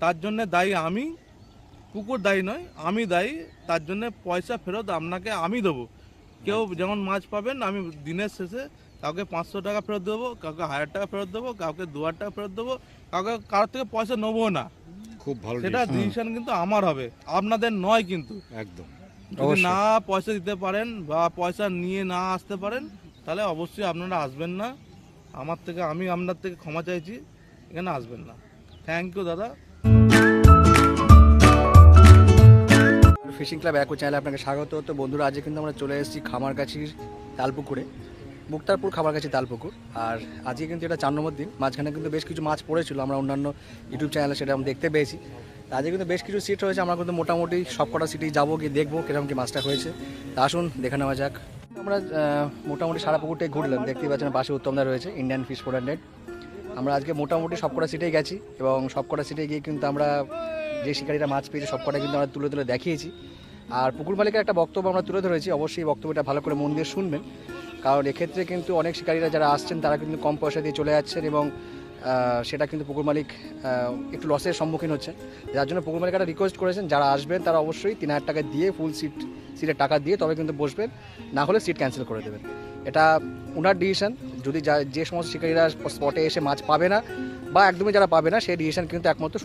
তার জন্য দায়ী আমি। পুকুর দায়ী নয় আমি দায়ী। তার জন্য পয়সা ফেরত আপনাকে আমি দেবো। কেউ যেমন মাছ পাবেন আমি দিনের শেষে কাউকে পাঁচশো টাকা ফেরত দেবো কাউকে হাজার টাকা ফেরত দেবো কাউকে দু হাজার টাকা ফেরত দেবো কাউকে কারোর থেকে পয়সা নেব না। খুব ভালো সেটা ডিসিশন কিন্তু আমার হবে আপনাদের নয় কিন্তু। একদম। যদি না পয়সা দিতে পারেন বা পয়সা নিয়ে না আসতে পারেন তাহলে অবশ্যই আপনারা আসবেন না। আমার থেকে আমি আপনার থেকে ক্ষমা চাইছি এখানে আসবেন না। থ্যাংক ইউ দাদা। ফিশিং ক্লাব একো চ্যানেলে আপনাকে স্বাগত। তো বন্ধুরা, আজকে কিন্তু আমরা চলে এসেছি খামারগাছির তালপুকুরে, মুক্তারপুর খামারগাছি তালপুকুর। আর আজকে কিন্তু এটা চার নম্বর দিন, মাঝখানে কিন্তু বেশ কিছু মাছ পড়েছিল, আমরা অন্যান্য ইউটিউব চ্যানেলে সেটা আমরা দেখতে পেয়েছি। আজকে কিন্তু বেশ কিছু সিট হয়েছে আমরা কিন্তু মোটামুটি সব কটা সিটেই যাব, গিয়ে দেখব কীরকম কি মাছটা হয়েছে। তা আসুন, দেখে নেওয়া যাক। আমরা মোটামুটি সারা পুকুরটাই ঘুরলাম, দেখতেই পাচ্ছেন পাশে উত্তমদা রয়েছে ইন্ডিয়ান ফিশ ফোর হান্ড্রেড আমরা আজকে মোটামুটি সবকটা সিটেই গেছি, এবং সবকটা সিটে গিয়ে কিন্তু আমরা যে শিকারীরা মাছ পেয়েছে সবকটা কিন্তু আমরা তুলে তুলে দেখিয়েছি। আর পুকুর মালিকের একটা বক্তব্য আমরা তুলে ধরেছি অবশ্যই বক্তব্যটা ভালো করে মন দিয়ে শুনবেন। কারণ এক্ষেত্রে কিন্তু অনেক শিকারীরা যারা আসছেন তারা কিন্তু কম পয়সা দিয়ে চলে যাচ্ছেন এবং সেটা কিন্তু পুকুর মালিক একটু লসের সম্মুখীন হচ্ছে যার জন্য পুকুর মালিক একটা রিকোয়েস্ট করেছেন যারা আসবেন তারা অবশ্যই তিন হাজার টাকা দিয়ে ফুল সিট সিটের টাকা দিয়ে তবে কিন্তু বসবেন না হলে সিট ক্যান্সেল করে দেবেন। এটা ওনার ডিসিশন যদি যা- যে সমস্ত শিকারীরা স্পটে এসে মাছ পাবে না বা একদমই যারা পাবে না সেই ডিসিশন কিন্তু একমাত্র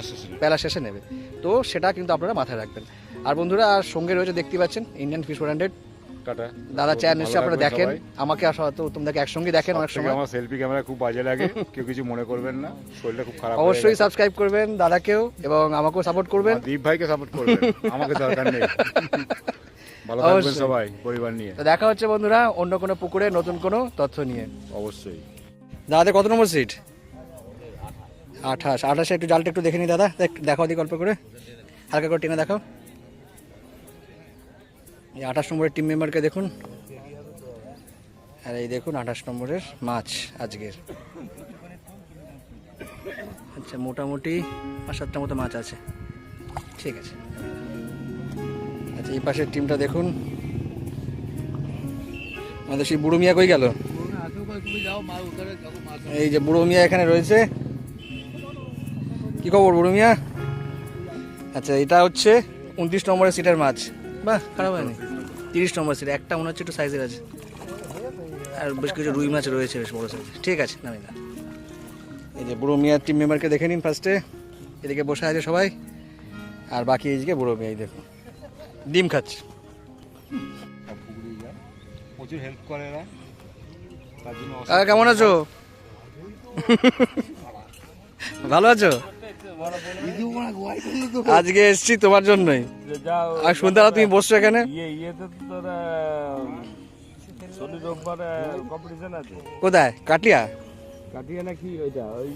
শেষে বেলা শেষে নেবে। তো সেটা কিন্তু আপনারা মাথায় রাখবেন। আর বন্ধুরা আর সঙ্গে রয়েছে দেখতে পাচ্ছেন ইন্ডিয়ান ফিশ হান্ড্রেড টাটা। দাদা ভালো নিশ্চয়ই আপনারা দেখেন আমাকে আসা তো তোমরা একসঙ্গে দেখেন অনেক সময়? আমার সেলফি ক্যামেরা খুব বাজে লাগে কেউ কিছু মনে করবেন না শরীরটা খুব খারাপ অবশ্যই সাবস্ক্রাইব করবেন দাদাকেও এবং আমাকেও সাপোর্ট করবেন। দীপ ভাইকে সাপোর্ট করবেন আমাকে দরকার নেই। ভালো থাকবেন সবাই পরিবার নিয়ে। তো দেখা হচ্ছে বন্ধুরা অন্য কোনো পুকুরে নতুন কোনো তথ্য নিয়ে। অবশ্যই। দাদা কত নম্বর সিট আঠাশ। আঠাশে একটু জালটা একটু দেখে নি দাদা দেখ- দেখাও দিক অল্প করে। হালকা করে টেনে দেখাও। এই আঠাশ নম্বরের টিম মেম্বারকে দেখুন। আর এই দেখুন আঠাশ নম্বরের মাছ আজকের। আচ্ছা মোটামুটি পাঁচ সাতটা মতো মাছ আছে। ঠিক আছে। আচ্ছা এই পাশের টিমটা দেখুন। আমাদের সেই বুড়ো মিয়া কই গেল? এই যে বুড়ো মিয়া এখানে রয়েছে। কি খবর বুড়ো মিয়া? আচ্ছা এটা হচ্ছে উনত্রিশ নম্বরের সিটের মাছ। বাহ খারাপ হয়নি। তিরিশ নম্বর সিট একটা মনে হচ্ছে একটু সাইজের আছে। আর বেশ কিছু রুই মাছ রয়েছে বেশ বড় সাইজের ঠিক আছে নামি না। এই যে বুড়ো মিয়ার টিম মেম্বারকে দেখে নিন ফার্স্টে এদিকে বসে আছে সবাই। আর বাকি এইদিকে বুড়ো মিয়া এই দেখুন। ডিম খাচ্ছে। প্রচুর হেল্প করে তার কেমন আছো? ভালো আছো? আজকে এসছি তোমার জন্যই। আর সন্ধ্যাবেলা তুমি বসছো এখানে? ইয়ে কোথায়? কাটিয়া? কাটিয়া নাকি ওইটা? ওই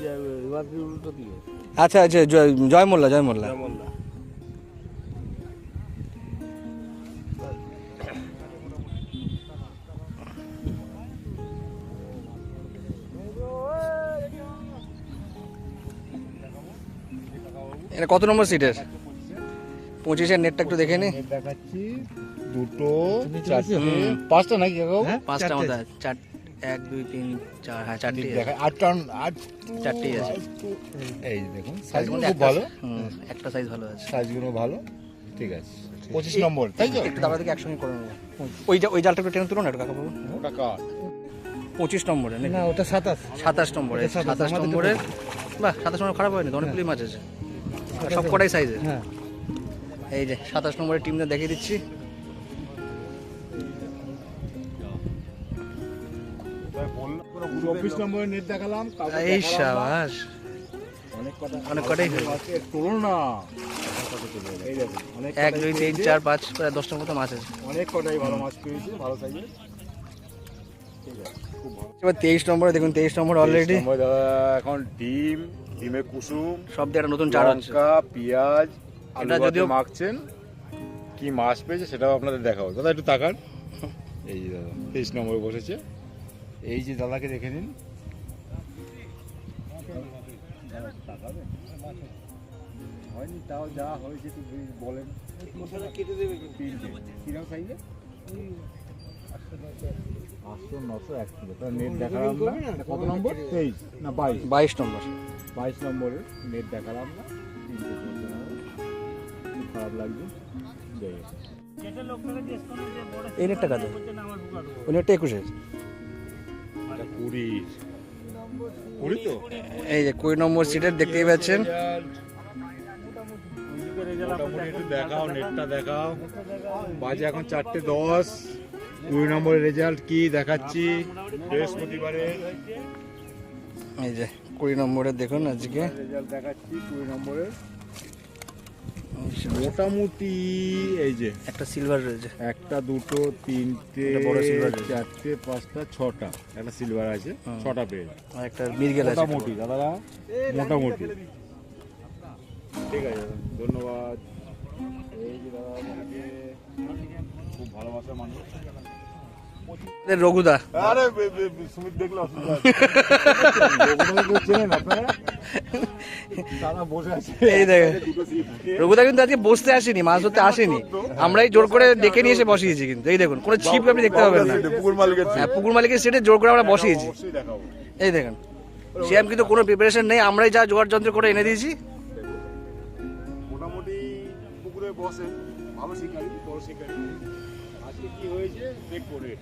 আচ্ছা আচ্ছা জয় জয় মোল্লা জয় মোল্লা এটা কত নম্বর সিটের পঁচিশের নেটটা একটু দেখে নি। দেখাচ্ছি। দুটো চারটে। পাঁচটা নাকি পাঁচটা মতো চার এক দুই তিন চার হ্যাঁ চারটি আছে। দেখা আটটা আট চারটেই আছে। এই দেখুন সাইজগুলো খুব ভালো। হুম, একটা সাইজ ভালো আছে। সাইজগুলো ভালো। ঠিক আছে। পঁচিশ নম্বর তাই তো? একটু থেকে একসঙ্গে করে নেব। ওই যে ওই জালটা একটু টেনে তুলো না একটু কাকা বাবু। ওটা পঁচিশ নম্বরে না ওটা সাতাশ। সাতাশ নম্বরে সাতাশ, আমাদের বাহ সাতাশ নম্বর খারাপ হয়নি অনেকগুলি মাছ আছে। আর সব কটাই সাইজের হ্যাঁ। এই যে সাতাশ নম্বরের টিমটা দেখিয়ে দিচ্ছি। চব্বিশ নম্বরের নেট দেখালাম এই সাবাস। অনেক কটাই তোলো না। এই দেখুন অনেক এক দুই তিন চার পাঁচ প্রায় দশটার মতো মাছ আছে। অনেক কটাই ভালো মাছ পেয়েছে ভালো সাইজের এবার তেইশ নম্বরে দেখুন তেইশ নম্বর অলরেডি এখন ডিম ডিমের কুসুম সব দিয়ে একটা নতুন চার হচ্ছে। লঙ্কা পেঁয়াজ আলু এটা যদিও- মাখছেন কি মাছ পেয়েছে সেটাও আপনাদের দেখাবো। দাদা একটু তাকান। এই যে দাদা তেইশ নম্বরে বসেছে। এই যে দাদাকে দেখে নিন। হয়নি তাও যা হয়েছে একটু বলেন। তিনটে। কীরকম সাইজে? আটশো নশো এক কিলো। তার নেট দেখালাম না। কত নম্বর? তেইশ। না বাইশ। বাইশ নম্বর। বাইশ নম্বরের নেট দেখালাম না। তিনটে খারাপ লাগছে? যাই এই নেটটা কাদের ওই নেটটা একুশে এটা কুড়ি। কুড়ি তো? এই যে কুড়ি নম্বর সিটের দেখতেই পাচ্ছেন। মোটামুটি একটু দেখাও নেটটা দেখাও। বাজে এখন চারটে দশ। কুড়ি নম্বরের রেজাল্ট কি দেখাচ্ছি? বৃহস্পতিবারে। এই যে। কুড়ি নম্বরে দেখুন আজকে। রেজাল্ট দেখাচ্ছি কুড়ি নম্বরের মোটামুটি এই যে একটা সিলভার রয়েছে একটা দুটো তিনটে বড় রয়েছে। চারটে পাঁচটা ছটা। একটা সিলভার আছে ছটা পেয়ে আর একটা মির্গেল আছে। মোটামুটি দাদারা মোটামুটি। ঠিক আছে ধন্যবাদ। এই যে দাদা খুব ভালোবাসা মানুষ। রঘুদা। আরে সুমিত দেখলে রঘুদা কিন্তু আজকে বসতে আসেনি মাছ ধরতে আসেনি। আমরাই জোর করে ডেকে নিয়ে এসে বসিয়েছি কিন্তু এই দেখুন কোনো ছিপ আপনি দেখতে পাবেন না। পুকুর মালিকের হ্যাঁ পুকুর মালিকের সেটে জোর করে আমরা বসিয়েছি। এই দেখেন শ্যাম কিন্তু কোনো প্রিপারেশন নেই আমরাই যা জোগাড় যন্ত্র করে এনে দিয়েছি। মোটামুটি পুকুরে বসে ভালো শিকারি বড় শিকারি। কি হয়েছে? দেখব রেট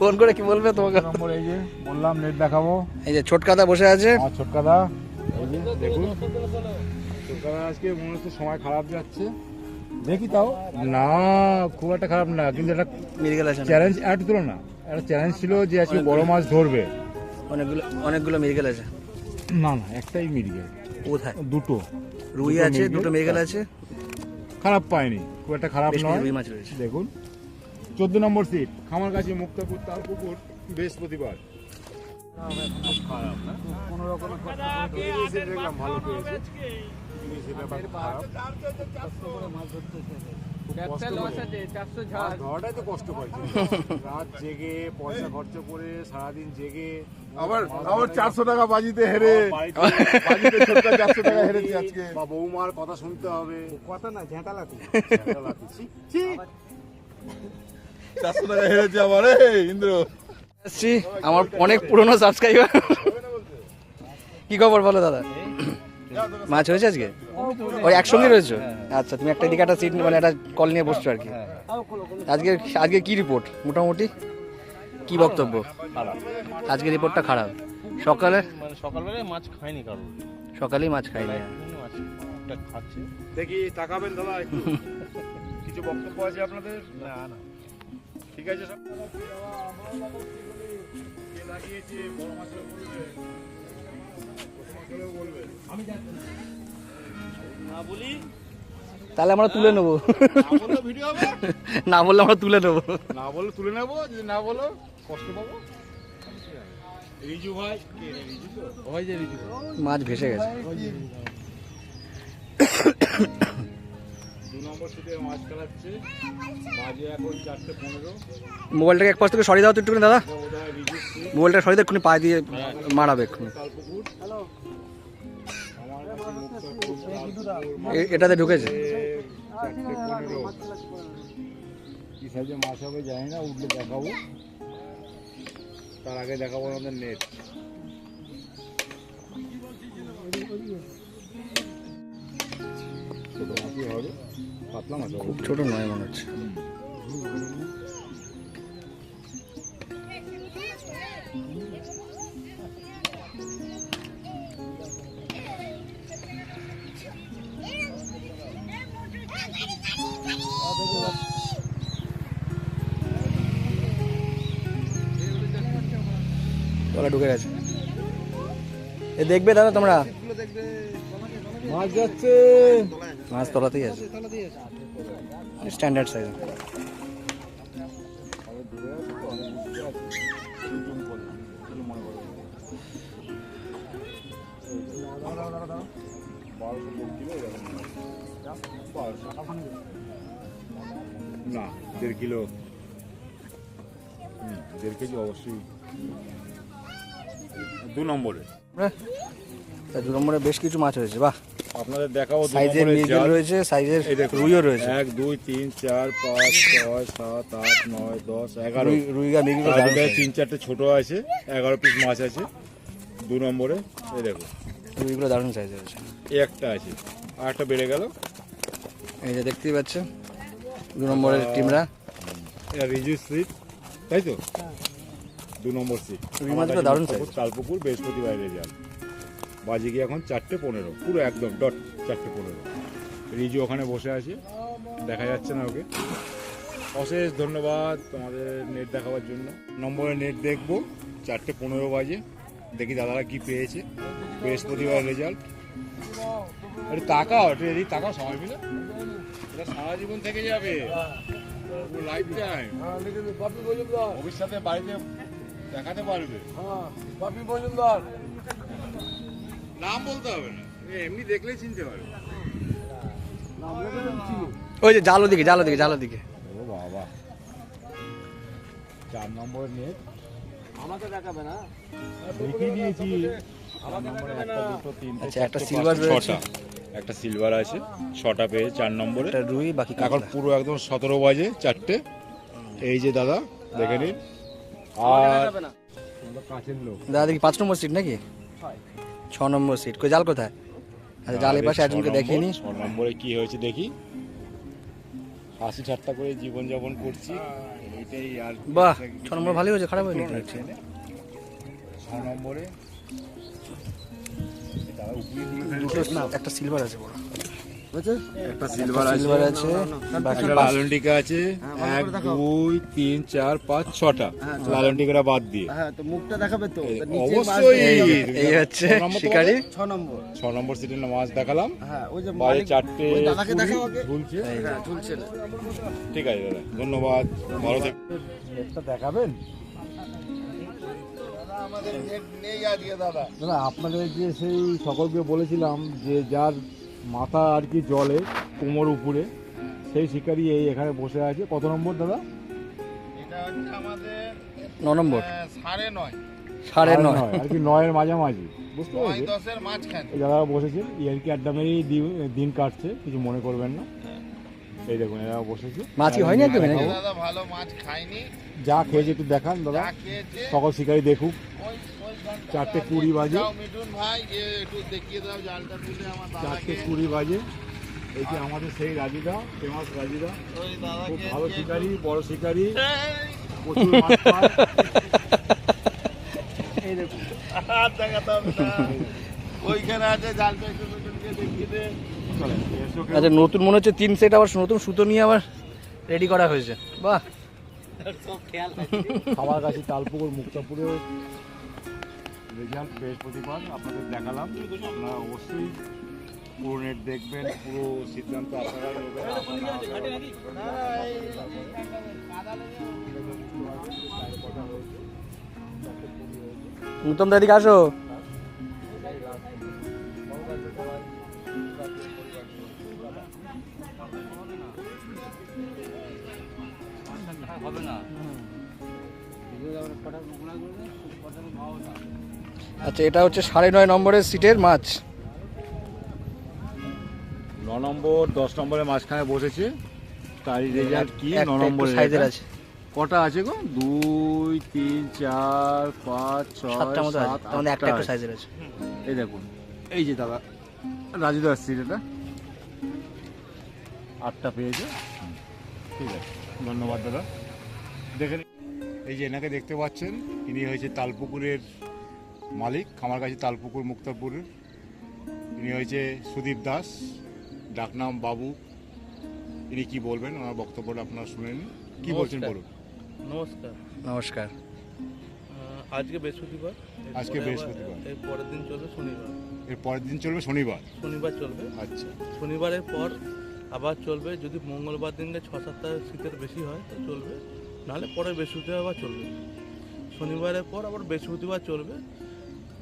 ফোন করে কি বলবে তোমাকে? নম্বর এই যে বললাম নেট দেখাবো। এই যে ছোটকাদা বসে আছে। আমার ছোটকাদা দেখুন। ছোটকাদা আজকে মনে হচ্ছে সময় খারাপ যাচ্ছে। দেখি তাও। না খুব একটা খারাপ না কিন্তু একটা চ্যালেঞ্জ অ্যাড দিল না একটা চ্যালেঞ্জ ছিল যে আজকে বড় মাছ ধরবে। অনেকগুলো অনেকগুলো মির্গেল আছে। না না একটাই মিডিয়ে কোথায়? দুটো। রুই আছে দুটো মির্গেল আছে। খারাপ পায়নি খুব একটা খারাপ নয়। রুই মাছ রয়েছে। দেখুন চোদ্দ নম্বর সিট খামার কাছে মুক্তাপুর তার পুকুর বৃহস্পতিবার ভালো পেয়েছে ধরাটাই তো কষ্ট পাইছে রাত জেগে পয়সা খরচ করে সারাদিন জেগে আবার আবার চারশো টাকা বাজিতে হেরে বাড়িতে- বাজিতে ছোট্ট চারশো টাকা হেরেছি আজকে। বা বৌমার কথা শুনতে হবে। কথা না ঝেঁটা লাতি চারশো টাকা হেরেছি আবার ইন্দ্র। আমার অনেক পুরনো সাবস্ক্রাইবার কি খবর বলো দাদা? মাছ হয়েছে আজকে? ওই একসঙ্গে রয়েছে? আচ্ছা তুমি একটা দিকে একটা সিট মানে একটা কল নিয়ে বসছো আর কি। আজকে আজকে কি রিপোর্ট মোটামুটি? কি বক্তব্য? আজকে রিপোর্টটা খারাপ। সকালে? মানে সকালবেলায় মাছ খায়নি কারণ সকালেই মাছ খাইনি খাচ্ছে দেখি তাকাবেন দাদা কিছু বক্তব্য আছে আপনাদের? না না। ঠিক আছে লাগিয়েছে বড় মাছের তাহলে আমরা তুলে নেব। না বললে আমরা তুলে নেব। না বলে তুলে নেব যদি না বলো কষ্ট পাবো। হয় মাছ ভেসে গেছে। মোবাইলটাকে এক পাশ থেকে সরিয়ে দাও তো একটুখানি দাদা। মোবাইলটা সরিয়ে দাও এক্ষুনি পায়ে দিয়ে মারাবে এক্ষুনি। এটাতে ঢুকেছে? কি সাইজে মাছ হবে জানি না উঠলে দেখাবো। তার আগে দেখাবো আমাদের নেট ছোট হবে পাতলা মাছ খুব ছোট নয় মনে হচ্ছে। তলা ঢুকে গেছে। এ দেখবে দাদা তোমরা? মাছ যাচ্ছে মাছ তলাতেই আছে। স্ট্যান্ডার্ড সাইজ না, দেড় কিলো। দেড় কেজি অবশ্যই। দু নম্বরে। তা দু নম্বরে বেশ কিছু মাছ হয়েছে বাহ। আপনাদের দেখাও সাইজের মিরগেল রয়েছে সাইজের রুইও রয়েছে। এক দুই তিন চার পাঁচ ছয় সাত আট নয় দশ এগারো। রুই রুইগা মিরগেল তিন চারটে ছোট আছে এগারো পিস মাছ আছে দু নম্বরে। এই দেখো রুইগুলো দারুণ সাইজের রয়েছে। এই একটা আছে। আর একটা বেড়ে গেল। এই যে দেখতেই পাচ্ছেন দু নম্বরের টিমরা। এটা রিজু স্ট্রিট তাই তো? দু নম্বর সিট দারুণ তালপুকুর বৃহস্পতিবার রেজাল্ট। বাজে গিয়ে এখন চারটে পনেরো পুরো একদম ডট চারটে পনেরো। রিজু ওখানে বসে আছে দেখা যাচ্ছে না ওকে। অশেষ ধন্যবাদ তোমাদের নেট দেখাবার জন্য। নম্বরে নেট দেখব চারটে পনেরো বাজে। দেখি দাদারা কি পেয়েছে বৃহস্পতিবার রেজাল্ট। আরে তাকাও একটু এদিক তাকাও সময় মিলে। এটা সারা জীবন থেকে যাবে। লাইফ টাইম ভবিষ্যতে বাড়িতে দেখাতে পারবে? নাম বলতে হবে না। এমনি দেখলেই চিনতে পারবে। ওই যে জালো দিকে জালো দিকে জালো দিকে। ও বাবা। চার নম্বরের নেট। আমাকে দেখাবে না? দেখিয়ে দিয়েছি। আচ্ছা, একটা silver রয়েছে। একটা সিলভার আছে ছটা পেয়ে চার নম্বরে। একটা রুই বাকি এখন পুরো একদম সতেরো বাজে চারটে। এই যে দাদা দেখে নিন। আর দাদা দেখি পাঁচ নম্বর সিট নাকি? ছ নম্বর সিট কই জাল কোথায়? আচ্ছা জালের পাশে একজনকে দেখিয়ে নি ছ নম্বরে কি হয়েছে দেখি। হাসি ঠাট্টা করে জীবন যাপন করছি আর বাহ ছ নম্বর ভালোই হয়েছে খারাপ হয়নি। ছ নম্বরে। একটা সিলভার আছে বড় একটা সিলভার আছে। সিলভার আছে বাকি একটা পাঁচ- লালনটিকা আছে। এক দুই তিন চার পাঁচ ছটা। লালনটিকাটা বাদ দিয়ে। হ্যাঁ তো মুখটা দেখাবে তো। এই, তা নিচে মাছ অবশ্যই এই- এই হচ্ছে ছ নম্বর শিকারি। ছ নম্বর। ছ নম্বর সিটের মাছ দেখালাম। হ্যাঁ ওই যে বাইরে চারটে দাদাকে দেখাও আগে। ঝুলছে। হ্যাঁ ঝুলছে ঠিক আছে দাদা। ধন্যবাদ। ভালো থাকবেন নেটটা দেখাবেন? দাদা আপনাদের যে সেই সকলকে বলেছিলাম যে যার মাথা আর কি জলে কোমর উপরে। সেই শিকারি এই এখানে বসে আছে। কত নম্বর দাদা? এটা হচ্ছে আমাদের ন নম্বর। সাড়ে নয়। সাড়ে নয়। আর কি নয়ের মাঝামাঝি। বুঝতে পেরেছি আড্ডা মেরেই দিন কাটছে। কিছু মনে করবেন না। এই দেখুন এরা বসেছে। মাছ হয়নি একদমই দাদা ভালো মাছ খায়নি। যা খেয়েছে একটু দেখান দাদা। সকল শিকারি দেখুক। চারটে কুড়ি বাজে। যাও মিঠুন ভাই যে একটু দেখিয়ে দাও জালটা তুলে আমার চারটে কুড়ি বাজে। এই যে আমাদের সেই রাজিদা ফেমাস রাজিদা। খুব ভালো শিকারি বড় শিকারি। প্রচুর। আচ্ছা নতুন মনে হচ্ছে তিন সেট আবার নতুন সুতো নিয়ে আবার রেডি করা হয়েছে। বাহ। খাবার কাছে তালপুকুর মুক্তাপুরের রেজাল্ট বৃহস্পতিবার আপনাদের দেখালাম। আপনারা অবশ্যই পুরো নেট দেখবেন পুরো সিদ্ধান্ত আপনারা নেবেন। আপনারা নতুন দাদিকে আসো। আচ্ছা এটা হচ্ছে সাড়ে নয় নম্বরের সিটের মাছ। ন নম্বর দশ নম্বরের মাঝখানে বসেছে। তার রেজাল্ট কি? ন নম্বরের সাইজের আছে। কটা আছে গো? দুই তিন চার পাঁচ ছয় সাতটা মতো আছে। একটা একটা সাইজের আছে। এই দেখুন। এই যে দাদা রাজুদা আসছে এটা। আটটা পেয়েছে। ঠিক আছে। ধন্যবাদ দাদা। দেখে। এই যে এনাকে দেখতে পাচ্ছেন ইনি হয়েছে তালপুকুরের মালিক আমার কাছে তালপুকুর মুক্তাপুরের ইনি হয়েছে সুদীপ দাস ডাকনাম বাবু। ইনি কি বলবেন? ওনার বক্তব্যটা আপনারা শুনে নিন। কি বলছেন বলুন? নমস্কার। নমস্কার। আজকে বৃহস্পতিবার। আজকে বৃহস্পতিবার। এর পরের দিন চলবে শনিবার। এর পরের দিন চলবে শনিবার? শনিবার চলবে। আচ্ছা। শনিবারের পর আবার চলবে। যদি মঙ্গলবার দিনকে ছ সাতটা শীতের বেশি হয় তো চলবে। নাহলে পরে বৃহস্পতিবার আবার চলবে। শনিবারের পর আবার বৃহস্পতিবার চলবে।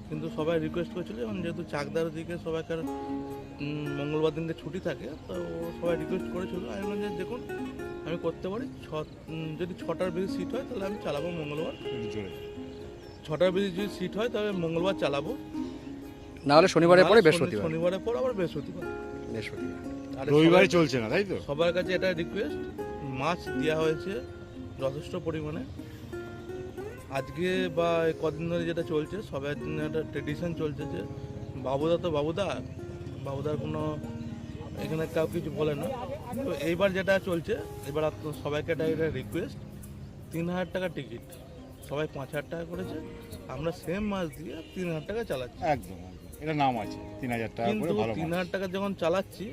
কিন্তু সবাই রিকোয়েস্ট করেছিল এবং যেহেতু চাকদার দিকে সবাইকার মঙ্গলবার দিনকে ছুটি থাকে তো সবাই রিকোয়েস্ট করেছিল। আমি বললাম যে দেখুন আমি করতে পারি ছ যদি ছটার বেশি সিট হয় তাহলে আমি চালাবো মঙ্গলবার। ছটার বেশি যদি সিট হয় তাহলে মঙ্গলবার চালাবো। না হলে শনিবারের পরে নাহলে বৃহস্পতিবার। শনিবারের পর আবার বৃহস্পতিবার। বৃহস্পতিবার। আর রবিবারে চলছে না তাই তো? সবার কাছে এটা রিকোয়েস্ট মাছ দেওয়া হয়েছে যথেষ্ট পরিমাণে। আজকে বা কদিন ধরে যেটা চলছে সবার জন্য একটা ট্রেডিশন চলছে যে বাবুদা তো বাবুদা বাবুদার কোনো এখানে কাউ কিছু বলে না। তো এইবার যেটা চলছে এবার সবাইকে এটা এটা রিকোয়েস্ট তিন হাজার টাকা টিকিট সবাই পাঁচ হাজার টাকা করেছে আমরা সেম মাছ দিয়ে তিন হাজার টাকা চালাচ্ছি। একদম এটা নাম আছে তিন হাজার টাকা কিন্তু তিন হাজার টাকা যখন চালাচ্ছি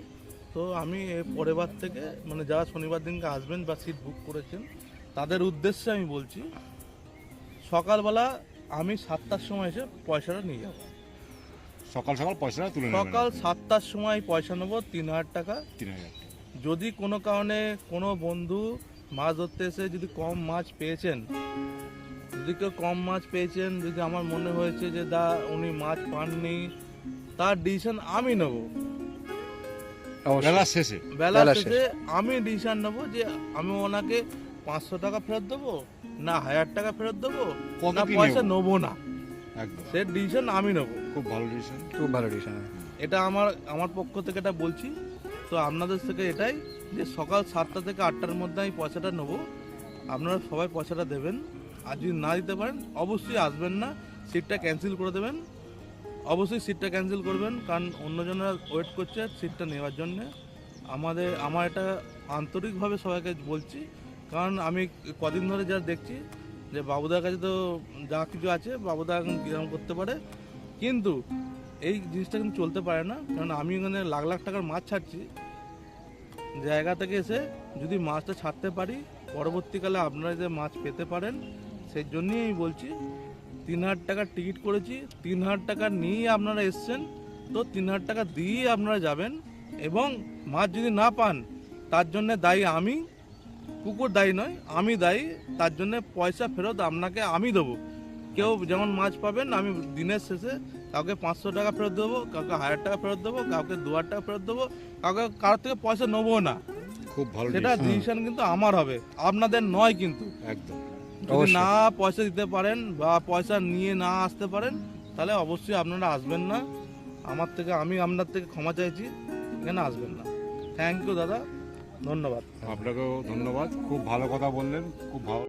তো আমি পরের বার থেকে মানে যারা শনিবার দিনকে আসবেন বা সিট বুক করেছেন তাদের উদ্দেশ্যে আমি বলছি সকালবেলা আমি সাতটার সময় এসে পয়সাটা নিয়ে যাব। সকাল সকাল পয়সাটা তুলে নেবেন সকাল সাতটার সময় পয়সা নেব তিন হাজার টাকা। তিন হাজার যদি কোনো কারণে কোনো বন্ধু মাছ ধরতে এসে যদি কম মাছ পেয়েছেন যদি কেউ কম মাছ পেয়েছেন যদি আমার মনে হয়েছে যে দা উনি মাছ পাননি তার ডিসিশন আমি নেব। বেলা শেষে। বেলা বেলা শেষে আমি ডিসিশন নেব যে আমি ওনাকে পাঁচশো টাকা ফেরত দেবো না হাজার টাকা ফেরত দেবো কত না কি পয়সা নেব? নেব না। একদম। সে ডিসিশন আমি নেব। খুব ভালো ডিসিশন খুব ভালো ডিসিশন এটা আমার আমার পক্ষ থেকে এটা বলছি। তো আপনাদের থেকে এটাই যে সকাল সাতটা থেকে আটটার মধ্যে আমি পয়সাটা নেব। আপনারা সবাই পয়সাটা দেবেন। আর যদি না দিতে পারেন অবশ্যই আসবেন না। সিটটা ক্যান্সেল করে দেবেন। অবশ্যই সিটটা ক্যান্সেল করবেন। কারণ অন্যজনরা ওয়েট করছে সিটটা নেওয়ার জন্যে। আমাদের আমার এটা আন্তরিকভাবে সবাইকে বলছি। কারণ আমি কদিন ধরে যা দেখছি যে বাবুদার কাছে তো যা কিছু আছে, বাবুদা এখন কীরকম করতে পারে। কিন্তু এই জিনিসটা কিন্তু চলতে পারে না, কারণ আমি এখানে লাখ লাখ টাকার মাছ ছাড়ছি। জায়গা থেকে এসে যদি মাছটা ছাড়তে পারি, পরবর্তীকালে আপনারা যে মাছ পেতে পারেন, সেই জন্যই আমি বলছি, তিন হাজার টাকার টিকিট করেছি, তিন হাজার টাকা নিয়ে আপনারা এসছেন। তো তিন হাজার টাকা দিয়ে আপনারা যাবেন এবং মাছ যদি না পান, তার জন্য দায়ী আমি। কুকুর দায়ী নয় আমি দায়ী তার জন্য পয়সা ফেরত আপনাকে আমি দেবো। কেউ যেমন মাছ পাবেন আমি দিনের শেষে কাউকে পাঁচশো টাকা ফেরত দেবো কাউকে হাজার টাকা ফেরত দেবো কাউকে দু হাজার টাকা ফেরত দেবো কাউকে কারোর থেকে পয়সা নেব না। খুব ভালো সেটা ডিসিশন ডিসিশন কিন্তু আমার হবে আপনাদের নয় কিন্তু। একদম। যদি না পয়সা দিতে পারেন বা পয়সা নিয়ে না আসতে পারেন তাহলে অবশ্যই আপনারা আসবেন না। আমার থেকে আমি আপনার থেকে ক্ষমা চাইছি এখানে আসবেন না। থ্যাংক ইউ দাদা। ধন্যবাদ। আপনাকেও ধন্যবাদ। খুব ভালো কথা বললেন খুব ভালো